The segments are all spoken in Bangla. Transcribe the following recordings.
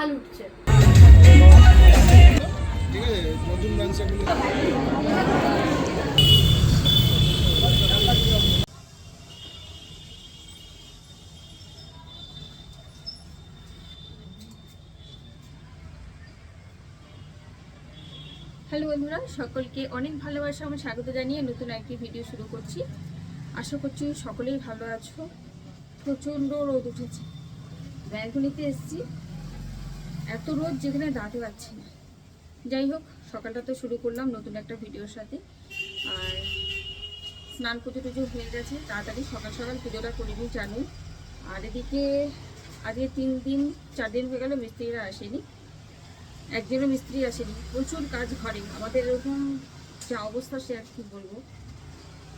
তাল উঠছে। হ্যালো বন্ধুরা, সকলকে অনেক ভালোবাসা, আমার স্বাগত জানিয়ে নতুন একটি ভিডিও শুরু করছি। আশা করছি সকলেই ভালো আছো। প্রচণ্ড রোদ উঠেছে। ব্যালকনিতে এসেছি। এত রোদ যেখানে দাঁড়াতে পারছি না। যাই হোক, সকালটা তো শুরু করলাম নতুন একটা ভিডিওর সাথে। আর স্নান পুজো টুজো হয়ে গেছে, তাড়াতাড়ি সকাল সকাল পুজোটা করে নিই আর এদিকে আজকে তিন দিন, চার দিন হয়ে গেল মিস্ত্রিরা আসেনি। একজনও মিস্ত্রি আসেনি, প্রচুর কাজ ঘরে। আমাদের এরকম যা অবস্থা, সে আর কি বলব।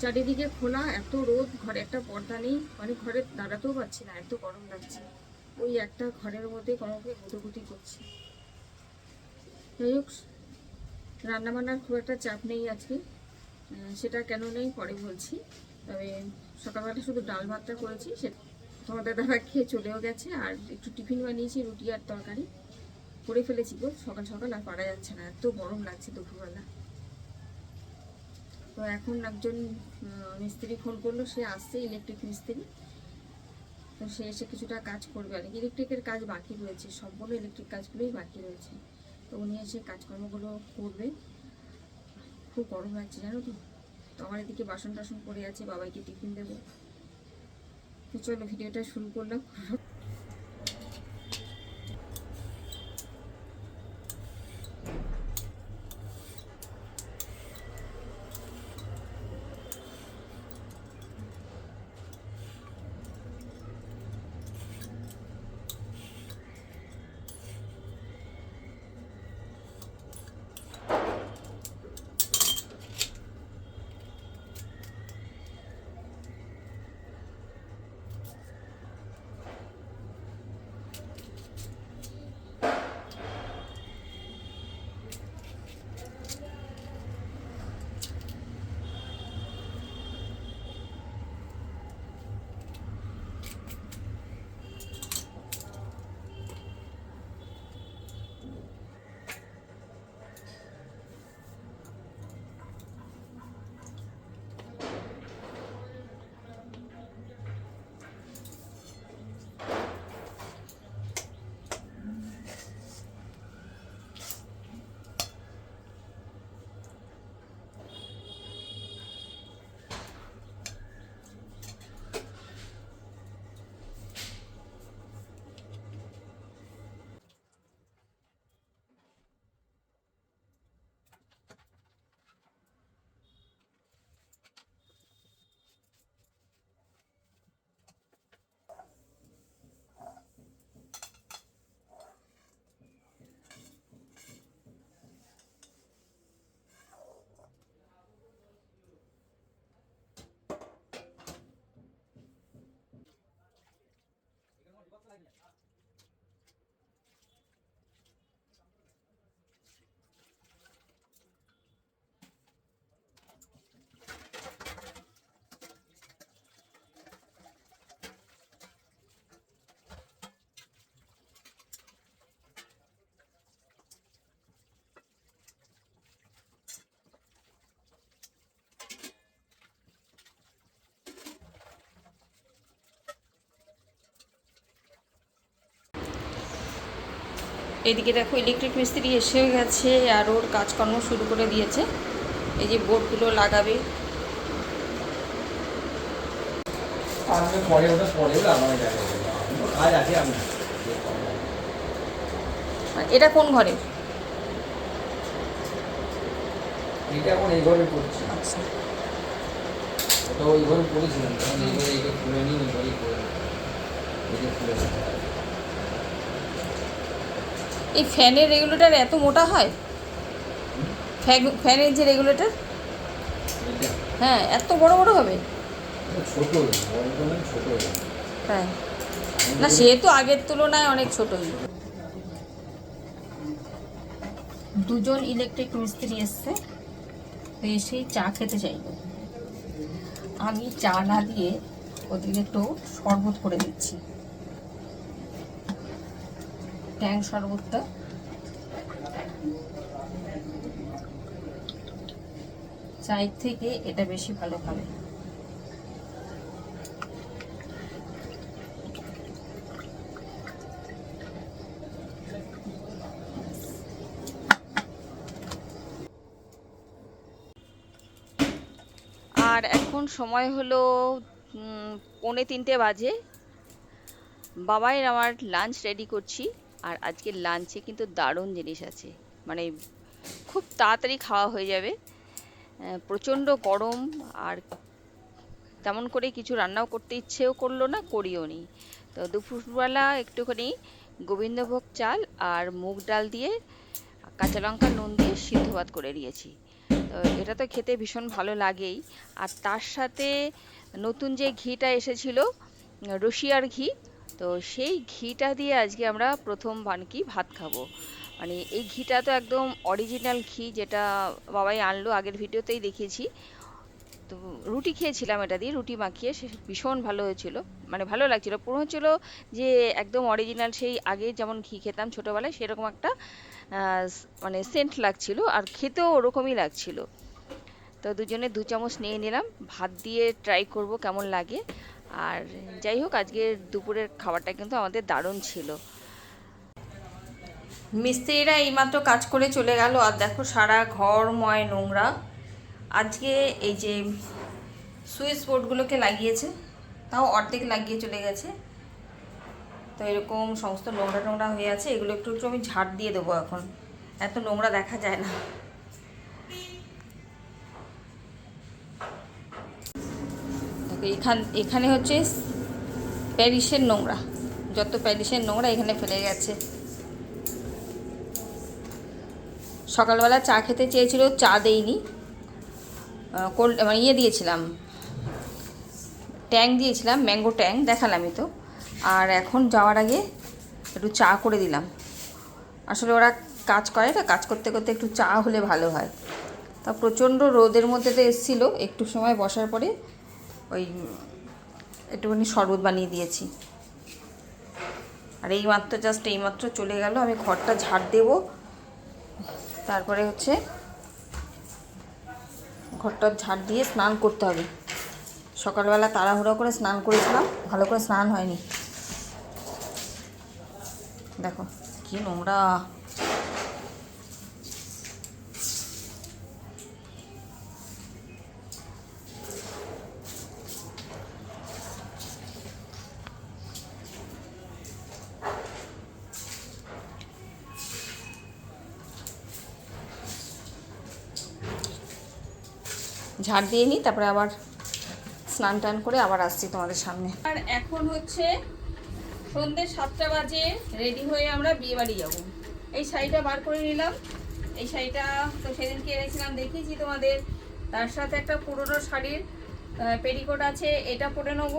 চারিদিকে খোলা, এত রোদ, ঘরে একটা পর্দা নেই। অনেক ঘরে দাঁড়াতেও পারছি না, এত গরম লাগছে। ওই একটা ঘরের মধ্যে কোনোকে গুটোগুটি করছে। যাই হোক রান্নাবান্নার খুব একটা চাপ নেই আজকে। সেটা কেন নেই পরে বলছি। তবে সকালবেলা শুধু ডাল ভাতটা করেছি, সে তোমাদের দাদা খেয়ে চলেও গেছে, আর একটু টিফিন বানিয়েছি, রুটি আর তরকারি। করে ফেলেছি গো, সকাল সকাল আর পারা যাচ্ছে না, এত গরম লাগছে দুপুরবেলা। তো এখন একজন মিস্ত্রি ফোন করল, সে আসছে ইলেকট্রিক মিস্ত্রি। তো সে এসে কিছুটা কাজ করবে আর ইলেকট্রিকের কাজ বাকি রয়েছে সম্পূর্ণ ইলেকট্রিক কাজগুলোই বাকি রয়েছে। তো উনি এসে কাজকর্মগুলো করবে। খুব গরম লাগছে, জানো তো? তো আমার এদিকে বাসন টাসন পড়ে আছে, বাবাইকে টিফিন দেবো। তো চলো, ভিডিওটা শুরু করলাম। এদিকে দেখো ইলেকট্রিক মিস্ত্রি এসেও গেছে আর ওর কাজকর্ম শুরু করে দিয়েছে। এই যে বোর্ডগুলো লাগাবে। আর এটা কোন ঘরে? এটা এখন এই ঘরে করছি আচ্ছা। ওটা ওই ঘরে করেছিলাম তখন এই ঘরে খুলে নিই এই ঘরেই করে এটা খুলে নিই। এই ফ্যানের রেগুলেটর এত মোটা হয়? ফ্যান- ফ্যানের যে রেগুলেটর? হ্যাঁ এত বড় বড় হবে? এটা ছোট বড় তো নয় ছোট হ্যাঁ না সে তো আগের তুলনায় অনেক ছোটই দুজন ইলেকট্রিক মিস্ত্রি এসছে তো এসেই চা খেতে চাইবে আমি চা না দিয়ে ওদিকে একটু শরবত করে দিচ্ছি। ট্যাং শরবতটা চায়ের থেকে এটা বেশি ভালো খাবে আর এখন সময় হলো পৌনে তিনটে বাজে। বাবাই আমার লাঞ্চ রেডি করছি। আর আজকের লাঞ্চে কিন্তু দারুণ জিনিস আছে। মানে খুব তাড়াতাড়ি খাওয়া হয়ে যাবে। প্রচণ্ড গরম আর তেমন করে কিছু রান্নাও করতে ইচ্ছেও করল না, করিও নি। তো দুপুরবেলা একটুখানি গোবিন্দভোগ চাল আর মুগ ডাল দিয়ে কাঁচা লঙ্কা নুন দিয়ে সিদ্ধ ভাত করে নিয়েছি। তো এটা তো খেতে ভীষণ ভালো লাগেই। আর তার সাথে নতুন যে ঘিটা এসেছিল রশিয়ার ঘি তো সেই ঘিটা দিয়ে আজকে আমরা প্রথম বানকি ভাত খাব। মানে এই ঘিটা তো একদম অরিজিনাল ঘি যেটা বাবাই আনলো, আগের ভিডিওতেই দেখিয়েছি। তো রুটি খেয়েছিলাম এটা দিয়ে, রুটি মাখিয়ে, সে ভীষণ ভালো হয়েছিল। মানে ভালো লাগছিল। পুরো হচ্ছিল যে একদম অরিজিনাল সেই আগে যেমন ঘি খেতাম ছোটোবেলায়, সেরকম একটা মানে সেন্ট লাগছিল। আর খেতেও ওরকমই লাগছিল। তো দুজনে দু চামচ নিয়ে নিলাম। ভাত দিয়ে ট্রাই করব কেমন লাগে। আর যাই হোক, আজকের দুপুরের খাবারটা কিন্তু আমাদের দারুণ ছিল। মিস্ত্রিরা এইমাত্র কাজ করে চলে গেল। আর দেখো, সারা ঘর ময় নোংরা। আজকে এই যে সুইচ বোর্ডগুলোকে লাগিয়েছে, তাও অর্ধেক লাগিয়ে চলে গেছে। তো এরকম সমস্ত নোংরা নোংরা হয়ে আছে। এগুলো একটু একটু আমি ঝাড় দিয়ে দেবো এখন। এত নোংরা দেখা যায় না। এখান এখানে হচ্ছে প্যারিসের নোংরা। যত প্যারিসের নোংরা এখানে ফেলে গেছে। সকালবেলা চা খেতে চেয়েছিল, চা দেইনি। কোল্ড মানে ইয়ে দিয়েছিলাম। ট্যাং দিয়েছিলাম, ম্যাঙ্গো ট্যাং, দেখালামই তো। আর এখন যাওয়ার আগে একটু চা করে দিলাম। আসলে ওরা কাজ করে না, কাজ করতে করতে একটু চা হলে ভালো হয়। তা প্রচণ্ড রোদের মধ্যে তো এসেছিল, একটু সময় বসার পরে ওই একটুখানি শরবত বানিয়ে দিয়েছি। আর এই মাত্র জাস্ট এইমাত্র চলে গেল, আমি ঘরটা ঝাড় দেবো। তারপরে হচ্ছে ঘরটা ঝাড় দিয়ে স্নান করতে হবে। সকালবেলা তাড়াহুড়ো করে স্নান করেছিলাম, ভালো করে স্নান হয়নি। দেখো কি নোংরা। ঝাড় দিয়ে নিই, তারপরে আবার স্নান টান করে আবার আসছি তোমাদের সামনে। আর এখন হচ্ছে সন্ধ্যে সাতটা বাজে রেডি হয়ে আমরা বিয়ে বাড়ি যাব। এই শাড়িটা বার করে নিলাম। এই শাড়িটা তো সেদিনকে এনেছিলাম, দেখিয়েছি তোমাদের। তার সাথে একটা পুরনো শাড়ির পেটিকোট আছে, এটা পরে নেব।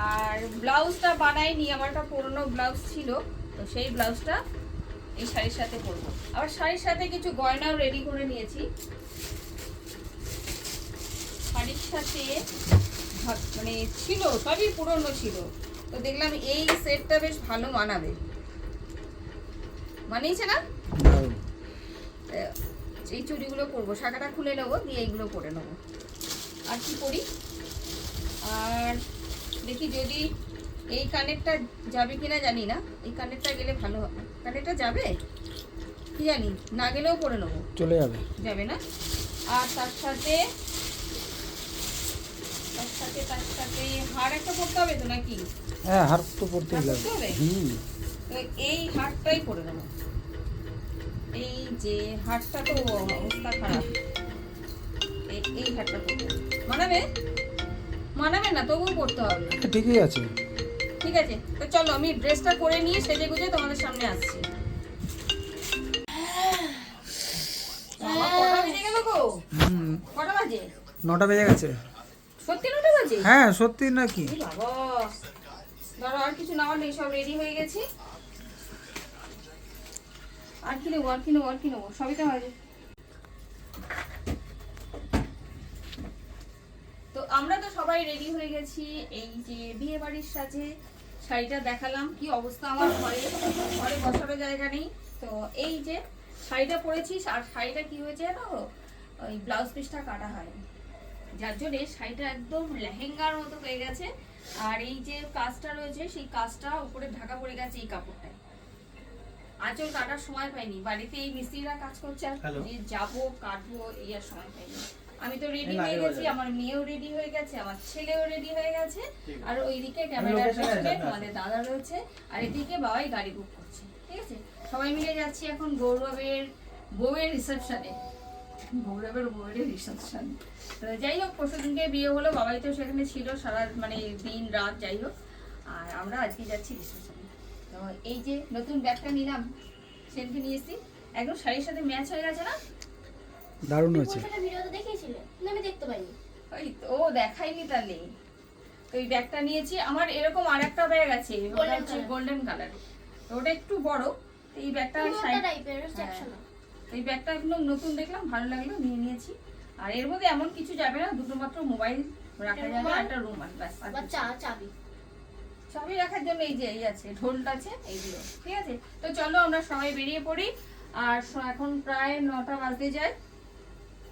আর ব্লাউজটা বানাইনি, আমার একটা পুরনো ব্লাউজ ছিল, তো সেই ব্লাউজটা এই শাড়ির সাথে পরবো। আবার শাড়ির সাথে কিছু গয়নাও রেডি করে নিয়েছি। শাড়ির সাথে মানে ছিল সবই পুরনো ছিল। তো দেখলাম এই সেটটা বেশ ভালো মানাবে। মানিয়েছে না? এই চুড়িগুলো পরবো শাখাটা খুলে নেব দিয়ে এইগুলো পরে নেব। আর কি করি আর দেখি যদি এই কানেরটা যাবে কিনা জানি না। এই কানেরটা গেলে ভালো হবে। কানেরটা যাবে? কি জানি না গেলেও পরে নেব। চলে যাবে। যাবে না? আর তার সাথে তার তার সাথে হার একটা পড়তে হবে তো নাকি? হ্যাঁ হার তো পড়তেই লাগবে। হুম। তো এই হারটাই পরে নেব। এই যে হারটা তো অবস্থা খারাপ। এই এই হারটা পরতে মানাবে? মানাবে না তবুও পড়তে হবে। ঠিকই আছে। ঠিক আছে তো চলো আমি ড্রেসটা করে নিয়ে সেজে গুজে তোমাদের সামনে আসছি। নটা বেজে গেছে। সত্যি হ্যাঁ সত্যি নাকি? বাবা। ধরো আর কিছু নেওয়ার নেই সব রেডি হয়ে গেছি। আর কি নেব আর কি নেব আর কি নেব? সবই তো বাজে তো আমরা তো সবাই রেডি হয়ে গেছি। এই যে বিয়ে বাড়ির সাজে শাড়িটা দেখালাম। কি অবস্থা আমার ঘরে? ঘরে বসারও জায়গা নেই। তো এই যে শাড়িটা পরেছিস আর শাড়িটা কি হয়েছে জানো? ওই ব্লাউজ পিসটা কাটা হয়নি। যার জন্যে শাড়িটা একদম লেহেঙ্গার মতো হয়ে গেছে। আর এই যে কাজটা রয়েছে সেই কাজটা উপরে ঢাকা পড়ে গেছে এই কাপড়টায়। আঁচল কাটার সময় পাইনি বাড়িতে এই মিস্ত্রিরা কাজ করছে। আর যে যাব কাটবো এই আর সময় পাইনি আমি তো রেডি হয়ে গেছি আমার মেয়েও রেডি হয়ে গেছে আমার ছেলেও রেডি হয়ে গেছে। আর ওইদিকে ক্যামেরার পেছনে যাব। তোমাদের দাদা রয়েছে আর এদিকে বাবাই গাড়ি বুক করছে। ঠিক আছে? সবাই মিলে যাচ্ছি এখন গৌরবের বউয়ের রিসেপশনে গৌরবের বউয়ের রিসেপশন। তো যাই হোক পরশু দিনকে বিয়ে হলো বাবাই তো সেখানে ছিল সারা মানে দিন রাত যাই হোক। আর আমরা আজকে যাচ্ছি রিসেপশনে। তো এই যে নতুন ব্যাগটা নিলাম সেনকে নিয়ে এসেছি। একদম শাড়ির সাথে ম্যাচ হয়ে গেছে না? দারুণ হয়েছে। ভিডিওতে দেখিয়েছিলে? না আমি দেখতে পাইনি। ওই তো ও দেখাইনি তাহলে। তো এই ব্যাগটা নিয়েছি আমার এরকম আর একটা ব্যাগ আছে গোল্ডেন কালার ওটা একটু বড় তো এই ব্যাগটা সাইড টাইপের জ্যাকসন এই ব্যাগটা একদম নতুন দেখলাম ভালো লাগল নিয়ে নিয়েছি। আর এর মধ্যে এমন কিছু যাবে না দুটো মাত্র মোবাইল রাখা যাবে একটা রুমাল ব্যাস চাবি। সবই রাখার জন্য এই যে এই আছে ঢোলটা আছে এইগুলো ঠিক আছে? তো চলো আমরা সবাই বেরিয়ে পড়ি আর এখন প্রায় নটা বাজতে যায়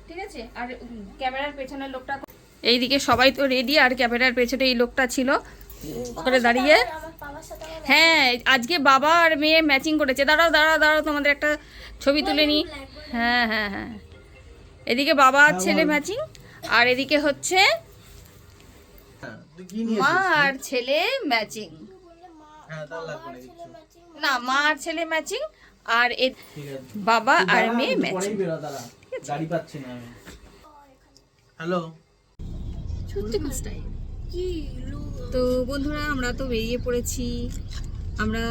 ঠিক আছে? আর ক্যামেরার পেছনের লোকটা এইদিকে সবাই তো রেডি আর ক্যামেরার পেছনে এই লোকটা ছিল। করে দাঁড়িয়ে। হ্যাঁ আজকে বাবা আর মেয়ে ম্যাচিং করেছে। দাঁড়াও দাঁড়াও দাঁড়াও তোমাদের একটা ছবি তুলে নি হ্যাঁ হ্যাঁ হ্যাঁ। এদিকে বাবা আর ছেলে ম্যাচিং আর এদিকে হচ্ছে মা আর ছেলে ম্যাচিং হ্যাঁ না মা আর ছেলে ম্যাচিং আর এ- বাবা আর মেয়ে ম্যাচিং গাড়ি পাচ্ছি না আমি। হ্যালো। সত্যি কি? তো বন্ধুরা আমরা তো বেরিয়ে পড়েছি। আমরা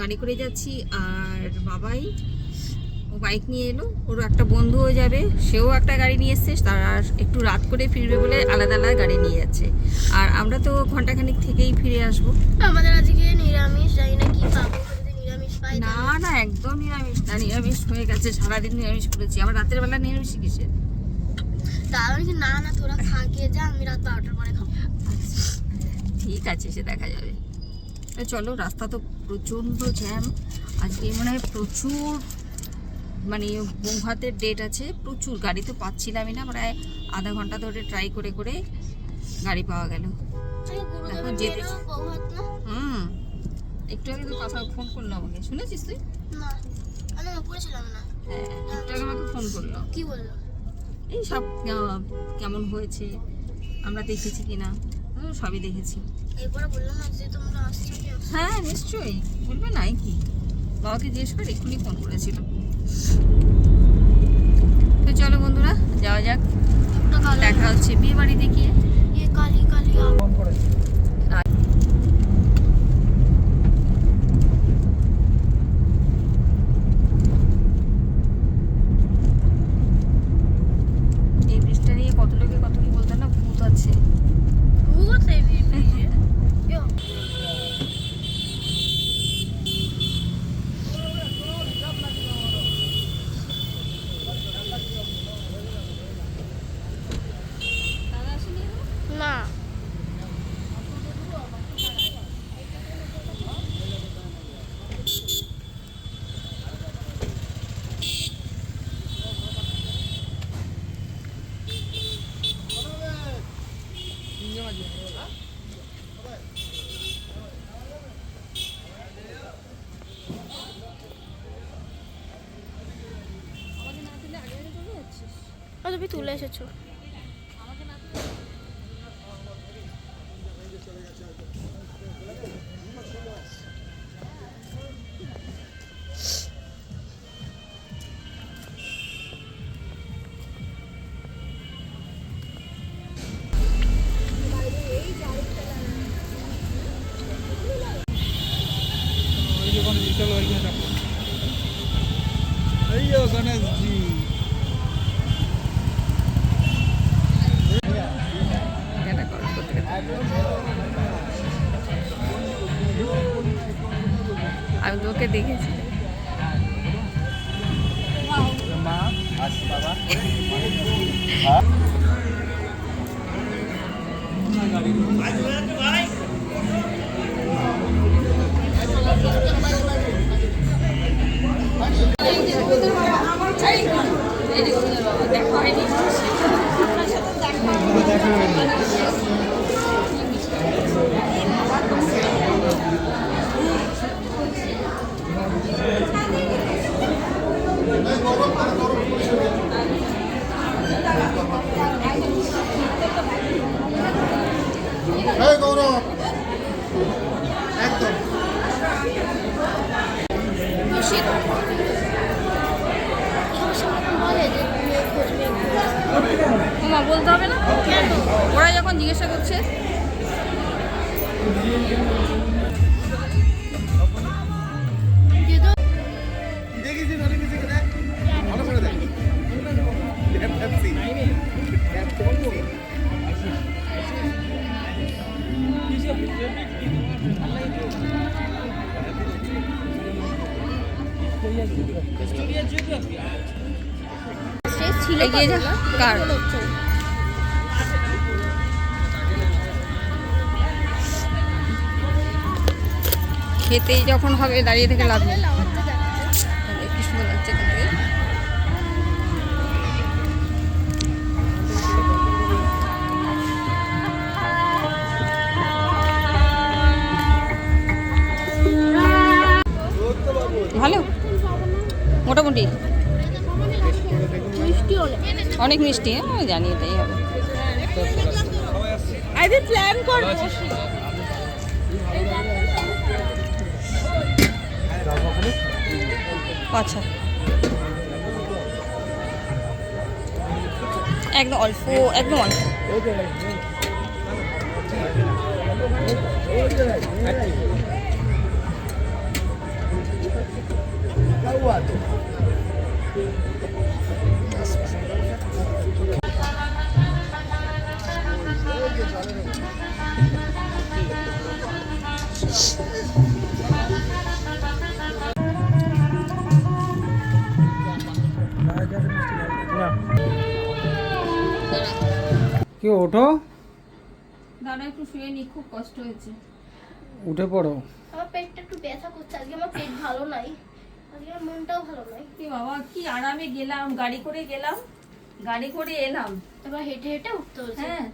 গাড়ি করে যাচ্ছি আর বাবাই ও বাইক নিয়ে এলো। ওর একটা বন্ধুও যাবে সেও একটা গাড়ি নিয়ে এসছে তারা একটু রাত করে ফিরবে বলে আলাদা আলাদা গাড়ি নিয়ে যাচ্ছে। আর আমরা তো ঘন্টাখানিক থেকেই ফিরে আসব। আমাদের আজকে নিরামিষ জানি না কি পাবো নিরামিষ পাই না না একদম নিরামিষ না নিরামিষ হয়ে গেছে সারাদিন নিরামিষ করেছি। আমরা রাতের বেলা নিরামিষ কিসে তার মানে না না তোরা খা যা আমি রাত বারোটার পরে খাব। ঠিক আছে সে দেখা যাবে। চলো রাস্তা তো প্রচণ্ড জ্যাম। আজকে মনে হয় প্রচুর মানে বৌভাতের ডেট আছে প্রচুর। গাড়ি তো পাচ্ছিলামই না প্রায় আধা ঘণ্টা ধরে ট্রাই করে করে গাড়ি পাওয়া গেল। এখন যেতে- হুম। একটু আগে তো কথা ফোন করল আমাকে। শুনেছিস তুই? না হ্যাঁ একটু আগে আমাকে ফোন করল। কি বলল? এই সব কেমন হয়েছে? আমরা দেখেছি কিনা? সবই দেখেছি। এরপরে বললাম যে তোমরা আসছো হ্যাঁ নিশ্চয়ই। বলবে নাই কি? বাবাকে জিজ্ঞেস করে এক্ষুনি ফোন করেছিল। তো চলো বন্ধুরা যাওয়া যাক। দেখা হচ্ছে বিয়ে বাড়িতে গিয়ে কালি কালি আ- ফোন করেছি এই ব্রিজটা নিয়ে কত লোকে কত কি বলতো না ভূত আছে ভূত এই বিয়ে ইয়ো না ও তুমি তুলে এসেছ? আমি তোকে দেখেছি। এগিয়ে যা কার? খেতেই যখন হবে দাঁড়িয়ে থেকে লাভ নেই। কি সুন্দর লাগছে এখান ভালো? মোটামুটি। অনেক মিষ্টি হ্যাঁ জানি এটাই হবে। আচ্ছা। একদম অল্প একদম অল্প। কি ওঠো। দাঁড়া একটু শুয়ে নি খুব কষ্ট হয়েছে। উঠে পড়ো। আমার পেটটা একটু ব্যথা করছে আজকে আমার পেট ভালো নাই। আজকে আমার মনটাও ভালো নাই। কি বাবা কি আরামে গেলাম গাড়ি করে গেলাম গাড়ি করে এলাম। তারপর হেঁটে হেঁটে উঠতে হচ্ছে হ্যাঁ।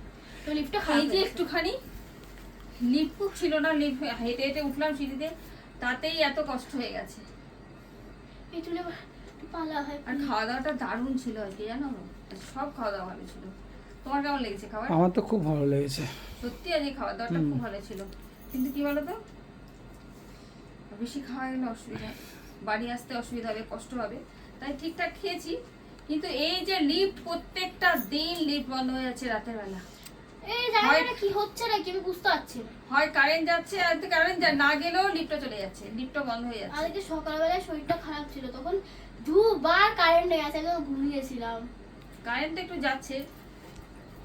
তো লিফটটা খারাপ যে একটুখানি লিফট ছিল না লিফট হেঁটে হেঁটে উঠলাম সিঁড়িতে তাতেই এত কষ্ট হয়ে গেছে। এই চলে পালা হয় আর খাওয়া দাওয়াটা দারুণ ছিল আজকে জানো? সব খাওয়া দাওয়া ভালো ছিল। তোমার কেমন লেগেছে খাবার? আমার তো খুব ভালো লেগেছে। সত্যি আজকে খাওয়া দাওয়াটা খুব ভালো ছিল। কিন্তু কি বলতো? বেশি খাওয়া গেলে অসুবিধা। বাড়ি আসতে অসুবিধা হবে কষ্ট হবে। তাই ঠিকঠাক খেয়েছি। কিন্তু এই যে লিফট প্রত্যেকটা দিন লিফট বন্ধ হয়ে যাচ্ছে রাতের বেলা। এই জায়গাটা কি হচ্ছে নাকি আমি বুঝতে পারছি না। হয় কারেন্ট যাচ্ছে আর কারেন্ট না গেলেও লিফটটা চলে যাচ্ছে। লিফটটা বন্ধ হয়ে যাচ্ছে। আজকে সকালবেলায় শরীরটা খারাপ ছিল তখন দুবার কারেন্ট নেই আছে একদম ঘুমিয়েছিলাম। কারেন্ট একটু যাচ্ছে।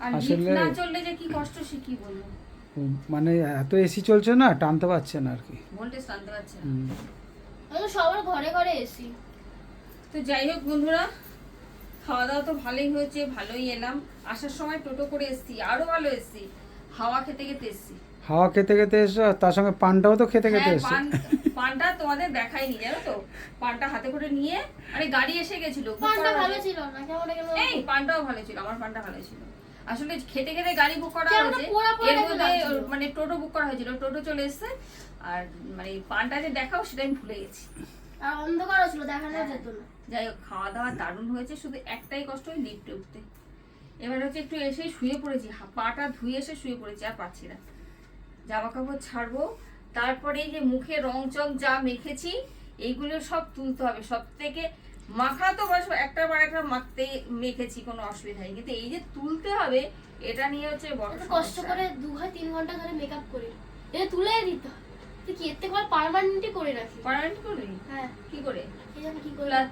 আসলে- না চললে যে কি কষ্ট সে কি বলব? মানে এত এসি চলছে না টানতে পারছে না আর কি। ভোল্টেজ টানতে পারছে না। তো সবার ঘরে ঘরে এসি তো যাই হোক বন্ধুরা খাওয়া দাওয়া তো ভালোই হয়েছে ভালোই এলাম। আসার সময় টোটো করে এসছি আরও ভালো এসছি হাওয়া খেতে খেতে এসছি। হাওয়া খেতে খেতে এসছো তার সঙ্গে পানটাও তো খেতে খেতে হ্যাঁ, এসছো। পানটা তোমাদের দেখাইনি জানো তো? পানটা হাতে করে নিয়ে আরে গাড়ি এসে গেছিল পানটা ভালো ছিল না কেমন কেমন এই পানটাও ভালো ছিল আমার পানটা ভালো ছিল। আসলে খেতে খেতে গাড়ি বুক করা হয়েছে। এর মধ্যে মানে টোটো বুক করা হয়েছিল। টোটো চলে এসেছে। আর মানে পানটা যে দেখাও সেটা আমি ভুলে গেছি। আর অন্ধকারও ছিল দেখানো যেত না। যাই হোক খাওয়া দাওয়া দারুণ হয়েছে। শুধু একটাই কষ্ট ওই লিফটে উঠতে এবার হচ্ছে একটু এসে শুয়ে পড়েছি। পাটা ধুয়ে এসে শুয়ে পড়েছি আর পাচ্ছি না। জামা কাপড় ছাড়বো। তারপরে এই যে মুখে রং চং যা মেখেছি এইগুলো সব তুলতে হবে। সব থেকে মাখা তো বাস একটা বার একটা মাখতে মেখেছি কোনো অসুবিধা নেই। কিন্তু এই যে তুলতে হবে এটা নিয়ে হচ্ছে বড় কষ্ট করে দু ঘণ্টা তিন ঘণ্টা ধরে মেকআপ করি। এটা তুলে দিত তুই কি এর থেকে পারমানেন্টই করে রাখি? পার্মানেন্ট করবি হ্যাঁ। কি করে? এই জন্য কি করে প্লা-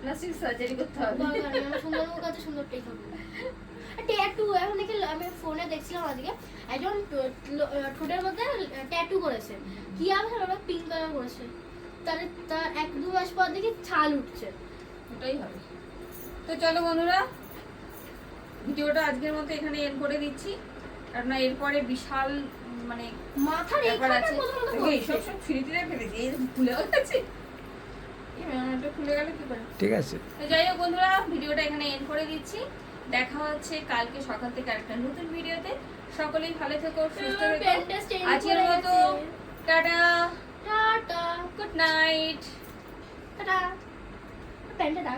প্লাস্টিক সার্জারি করতে হবে। সুন্দর মুখ আছে সুন্দরটাই থাকবে ট্যাটু এখন দেখি আমি ফোনে দেখছিলাম আজকে একজন ঠোঁটের মধ্যে ট্যাটু করেছে। কি হবে ওরা পিঙ্ক কালার করেছে। তার তার এক দু মাস পর দেখি ছাল উঠছে। ওটাই হবে। তো চলো বন্ধুরা ভিডিওটা আজকের মতো এখানে এন্ড করে দিচ্ছি। কারণ এরপরে বিশাল মানে মাথার ব্যাপার আছে। এইসব সব ফেলেছি এই গেছে। কি করে? ঠিক আছে। যাই হোক বন্ধুরা ভিডিওটা এখানে এন্ড করে দিচ্ছি। দেখা হচ্ছে কালকে সকাল থেকে একটা নতুন ভিডিওতে। সকলেই ভালো থেকো সুস্থ থেকো। আজকের মতো tata. Tata. Good night tata. 感谢咱